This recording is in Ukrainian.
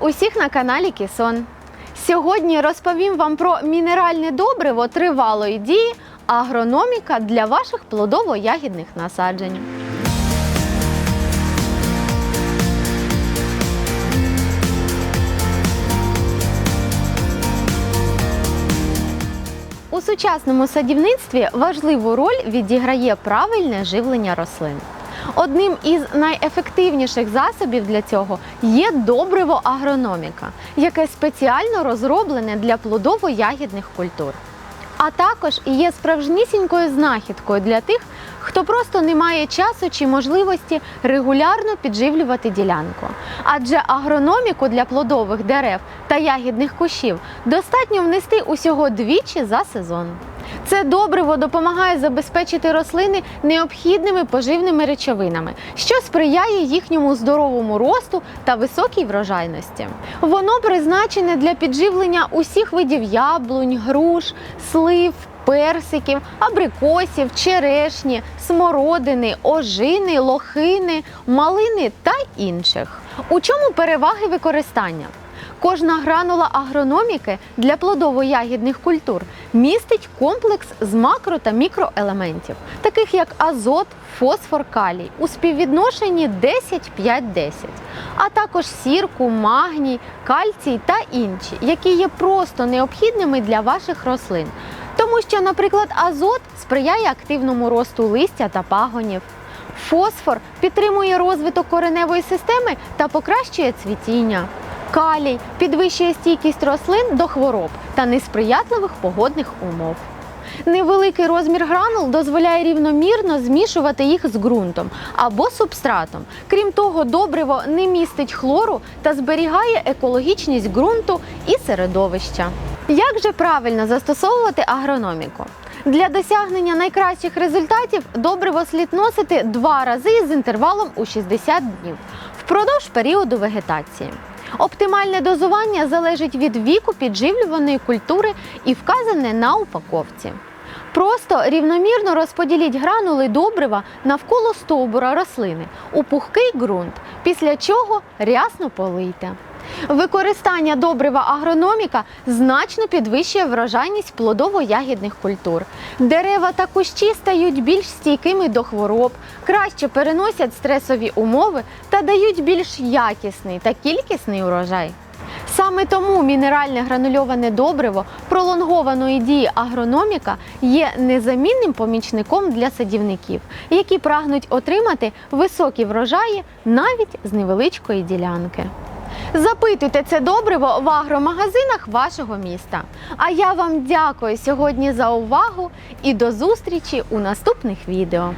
Усіх на каналі Кісон. Сьогодні розповім вам про мінеральне добриво тривалої дії агрономіка для ваших плодово-ягідних насаджень. У сучасному садівництві важливу роль відіграє правильне живлення рослин. Одним із найефективніших засобів для цього є добриво агрономіка, яке спеціально розроблене для плодово-ягідних культур. А також є справжнісінькою знахідкою для тих, хто просто не має часу чи можливості регулярно підживлювати ділянку. Адже агрономіку для плодових дерев та ягідних кущів достатньо внести усього двічі за сезон. Це добриво допомагає забезпечити рослини необхідними поживними речовинами, що сприяє їхньому здоровому росту та високій врожайності. Воно призначене для підживлення усіх видів яблунь, груш, слив. Персиків, абрикосів, черешні, смородини, ожини, лохини, малини та інших. У чому переваги використання? Кожна гранула агрономіки для плодово-ягідних культур містить комплекс з макро та мікроелементів, таких як азот, фосфор, калій у співвідношенні 10-5-10, а також сірку, магній, кальцій та інші, які є просто необхідними для ваших рослин. Тому що, наприклад, азот сприяє активному росту листя та пагонів. Фосфор підтримує розвиток кореневої системи та покращує цвітіння. Калій підвищує стійкість рослин до хвороб та несприятливих погодних умов. Невеликий розмір гранул дозволяє рівномірно змішувати їх з ґрунтом або субстратом. Крім того, добриво не містить хлору та зберігає екологічність ґрунту і середовища. Як же правильно застосовувати агрономіку? Для досягнення найкращих результатів добриво слід носити два рази з інтервалом у 60 днів впродовж періоду вегетації. Оптимальне дозування залежить від віку підживлюваної культури і вказане на упаковці. Просто рівномірно розподіліть гранули добрива навколо стовбура рослини у пухкий ґрунт, після чого рясно полийте. Використання добрива агрономіка значно підвищує врожайність плодово-ягідних культур. Дерева та кущі стають більш стійкими до хвороб, краще переносять стресові умови та дають більш якісний та кількісний урожай. Саме тому мінеральне гранульоване добриво пролонгованої дії агрономіка є незамінним помічником для садівників, які прагнуть отримати високі врожаї навіть з невеличкої ділянки. Запитуйте це добриво в агромагазинах вашого міста. А я вам дякую сьогодні за увагу і до зустрічі у наступних відео.